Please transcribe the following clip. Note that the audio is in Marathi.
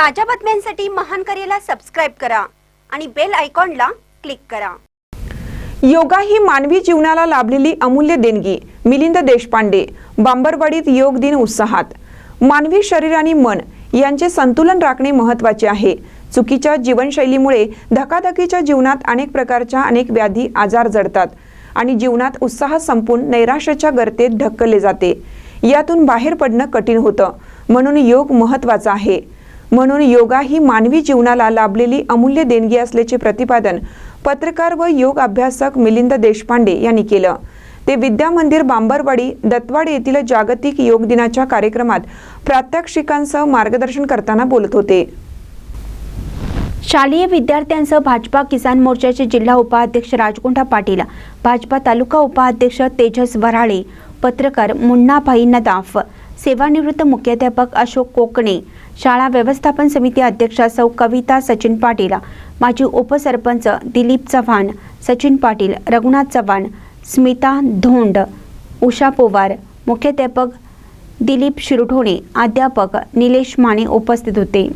ताज्या बातम्यांसाठी महान करेला सबस्क्राईब करा आणि बेल आयकॉनला क्लिक करा. योगा ही मानवी जीवनाला लाभलेली अमूल्य देणगी. मिलिंद देशपांडे बांबरवाडीत योग दिन उत्साहात. मानवी शरीर आणि मन यांचे संतुलन राखणे महत्त्वाचे आहे. चुकीच्या जीवनशैलीमुळे धकाधकीच्या जीवनात अनेक प्रकारच्या अनेक व्याधी आजार जडतात आणि जीवनात उत्साह संपून नैराश्याच्या गर्तेत ढकलले जाते. यातून बाहेर पडणं कठीण होतं. म्हणून योग महत्त्वाचा आहे. म्हणून योगा ही मानवी जीवनाला लाभलेली अमूल्य देणगी असल्याचे प्रतिपादन पत्रकार व योग अभ्यासक मिलिंद देशपांडे यांनी केलं. ते विद्या मंदिर बांबरवाडी दत्तवाड येथील जागतिक योग दिनाच्या कार्यक्रमात प्रात्यक्षिकांसह मार्गदर्शन करताना बोलत होते. शालेय विद्यार्थ्यांसह भाजपा किसान मोर्चाचे जिल्हा उपाध्यक्ष राजकुंठा पाटील भाजपा तालुका उपाध्यक्ष तेजस वराळे पत्रकार मुन्नाभाई नदाफ सेवानिवृत्त मुख्याध्यापक अशोक कोकणे शाळा व्यवस्थापन समिती अध्यक्षा सौ कविता सचिन पाटील माजी उपसरपंच दिलीप चव्हाण सचिन पाटील रघुनाथ चव्हाण स्मिता धोंड उषा पोवार मुख्याध्यापक दिलीप शिरढोणे अध्यापक निलेश माने उपस्थित होते.